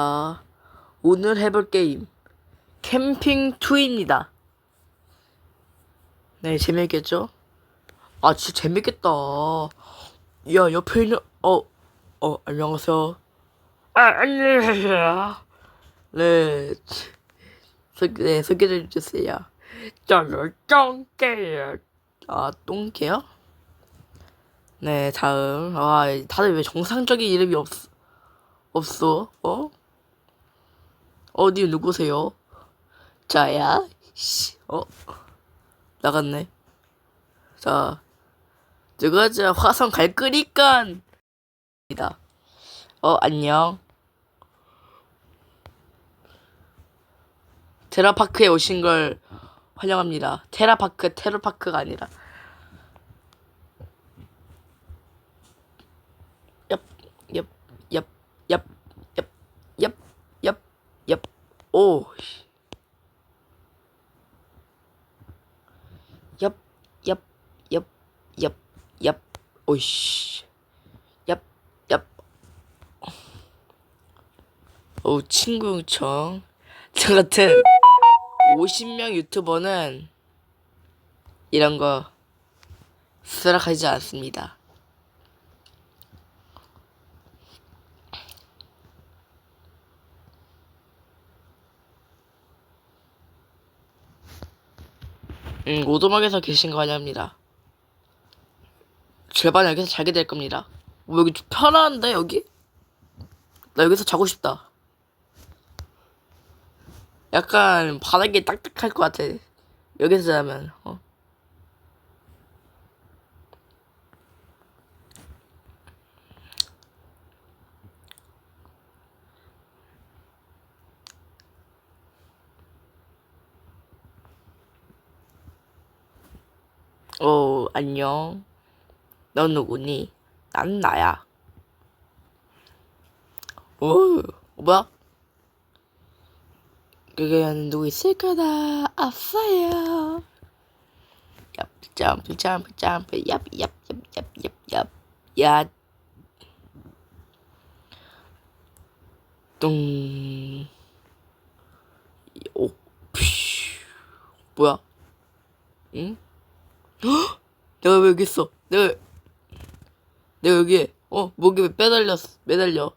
아, 오늘 해볼 게임 캠핑 2입니다. 네, 재밌겠죠? 아, 진짜 재밌겠다. 야, 옆에 있는 어, 어, 안녕하세요. 아, 안녕하세요. 네, 소, 네 소개 좀 해주세요. 저는 똥개요. 아, 똥개요? 네, 다음. 아, 다들 왜 정상적인 이름이 없, 없어? 어? 어디 누구세요? 자야? 씨, 어? 나갔네. 자, 누가 자 화성 갈 거니까. 이다. 어, 안녕. 테라파크에 오신 걸 환영합니다. 테라파크, 테러파크가 아니라. 얍, 얍, 얍, 얍, 얍, 얍, 얍, 얍. 오. 씨. 얍, 얍, 얍, 얍, 얍. 오이씨. 얍, 얍. 오, 친구 요청. 저 같은 50명 유튜버는 이런 거 수락하지 않습니다. 음, 오도막에서 계신 거 아닙니다. 절반 여기서 자게 될 겁니다. 뭐 여기 좀 편한데 여기? 나 여기서 자고 싶다. 약간 바닥이 딱딱할 것 같아. 여기서 자면 어. 어, 안녕. 넌 누구니? 난 나야. 오, 뭐야? 그게는 누구 있을 거다. 아싸야. 얍, 점프, 점프, 점프, 얍, 얍, 얍, 얍, 얍, 얍. 야. 뚱. 오, 푸쉬. 뭐야? 응? 헉! 내가 왜 여기 있어? 내가 내가 여기 어 목에 왜 매달렸어 매달려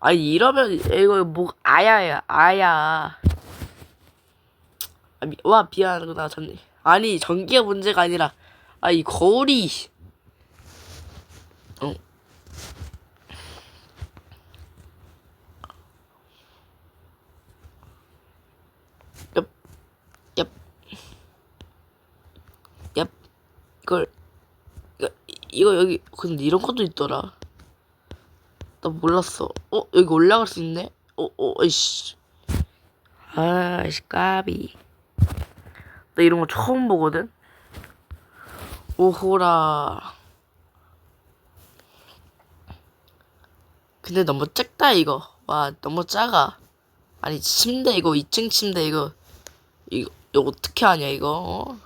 아니 이러면 이거 목 아야야 아야 아, 미, 와 미안하구나 전 아니 전기가 문제가 아니라 아이 거울이 어 얍, 얍, 얍, 이걸, 이거, 여기, 근데 이런 것도 있더라. 나 몰랐어. 어, 여기 올라갈 수 있네? 어, 어, 이씨. 아이씨, 까비. 나 이런 거 처음 보거든? 오호라. 근데 너무 작다, 이거. 와, 너무 작아. 아니, 침대, 이거, 2층 침대, 이거. 이거, 이거 어떻게 하냐, 이거. 어?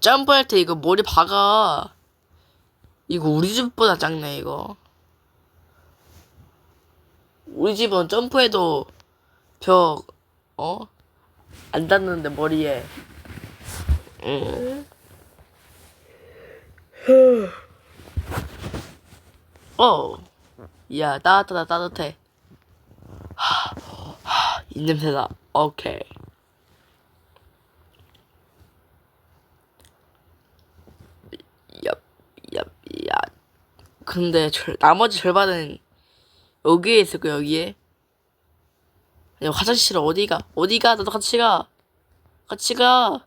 점프할 때 이거 머리 박아. 이거 우리 집보다 작네, 이거. 우리 집은 점프해도 벽, 어? 안 닿는데, 머리에. 응. 어. 야, 따뜻하다, 따뜻해. 하, 하, 이 냄새다. 오케이. 얍, 얍, 야. 근데 절, 나머지 절반은 여기에 있을 거야, 여기에. 아니, 화장실 어디가? 어디가? 나도 같이 가. 같이 가.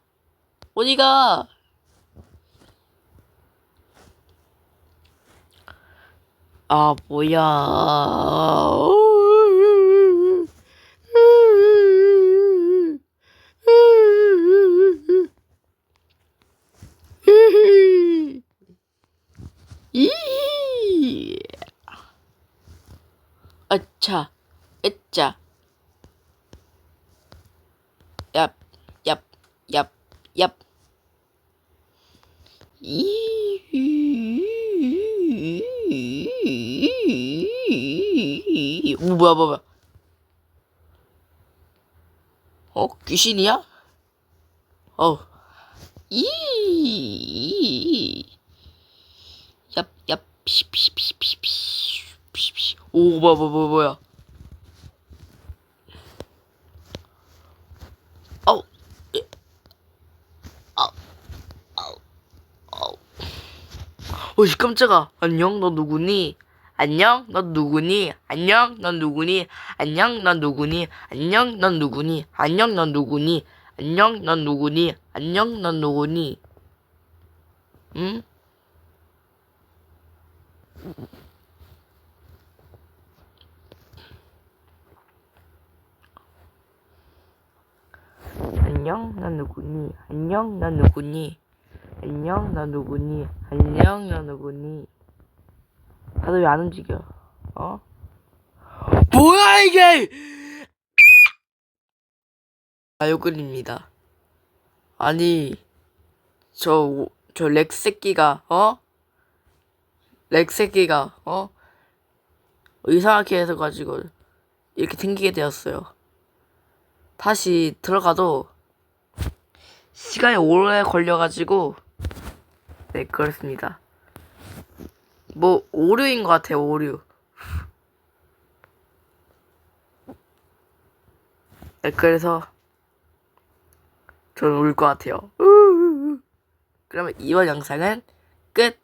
어디가? 아, 뭐야. 자, 애자, 얍, 얍, 얍, 얍. 이, 뭐야, 뭐야. 어, 귀신이야? 어, 이, 얍, 얍, 피피피피피. 피, 피. 오, 뭐야, 뭐야, 뭐야, 뭐야. 아우. 예. 아우. 아우. 아우. 어이, 깜짝아. 안녕, 너 누구니? 안녕, 넌 누구니? 안녕, 넌 누구니? 안녕, 넌 누구니? 안녕, 넌 누구니? 안녕, 넌 누구니? 안녕, 넌 누구니? 안녕, 넌 누구니? 응? 안녕, 넌 누구니? 안녕, 넌 누구니? 안녕, 넌 누구니? 안녕, 넌 누구니? 다들 왜 안 움직여? 어? 뭐야 이게! 아요근입니다. 아니, 저, 오- 저렉 새끼가, 어? 렉 새끼가, 어? 이상하게 해서 가지고, 이렇게 생기게 되었어요. 다시 들어가도, 시간이 오래 걸려가지고, 네, 그렇습니다. 뭐, 오류인 것 같아요, 오류. 네, 그래서, 저는 울 것 같아요. 그러면 이번 영상은 끝!